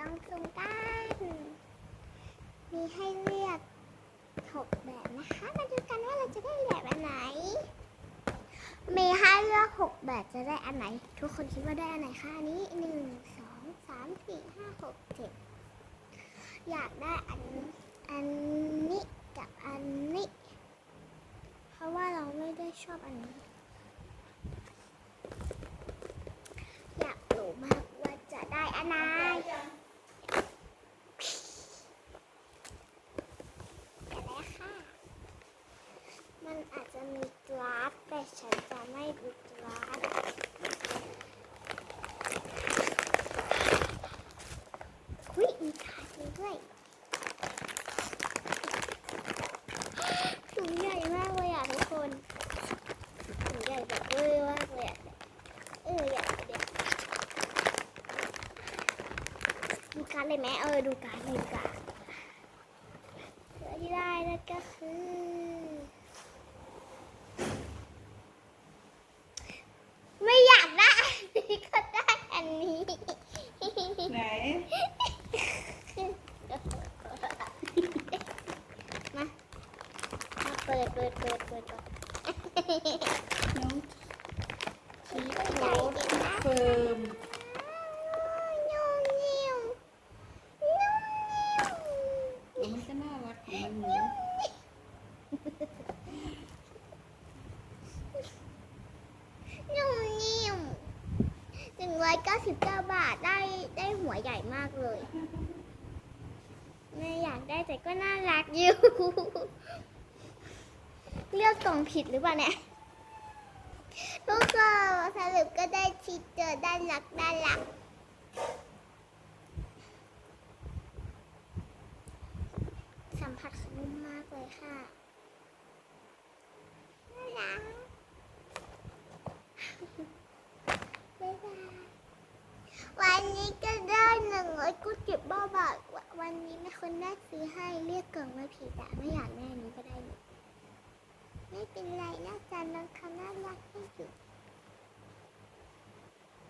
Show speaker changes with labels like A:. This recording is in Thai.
A: ต้องซุ่มกัน มีให้เลือกหกแบบนะคะ มาดูกันว่าเราจะได้แบบอันไหน มีให้เลือกหกแบบจะได้อันไหน ทุกคนคิดว่าได้อันไหนคะอันนี้หนึ่งสองสามสี่ห้าหกเจ็ดอยากได้อันอันนี้กับอันนี้ เพราะว่าเราไม่ได้ชอบอันนี้ อยากรู้มากว่าจะได้อันไหนเดี๋ยวเลยค่ะ มันอาจจะมีกราฟแต่ ฉันจะไม่ดูกราฟคุยมีขาดด้วยถุงใหญ่มากเลยอะทุกคนถุงใหญ่แบบเวอร์มากเลยอะเอออยากเด็กดูการเลยไหมเออดูการดดูการเสือที่ได้นั่นก็คือ ไม่อยากได้อันนี้ก็ได้อันนี้
B: ไหน
A: มามาเปิดเปิดเปิดเปิดก่อน
B: น้องชีส
A: ให
B: โร
A: ญ่
B: ส
A: จริงนะ
B: เฟิร์ม ร้อย
A: เก้าสิบาทได้ได้หัวใหญ่มากเลยไม่อยากได้แต่ก็น่ารักอยู่ เลือกกล่องผิดหรือเปล่าเนี่ยทุกคนสรุปก็ได้ชิดเจอได้รักได้รักสัมผัสนุ่มมากเลยค่ะน่ารัก หนึ่งร้อยกุจิบบ้าบาวันนี้แม่คนแรกซื้อให้เรียกเกล่องมาผีดอะไม่อยากแม่นี้ก็ได้นี่ไม่เป็นไรนะจันน้องเขาน่ารักที่สุด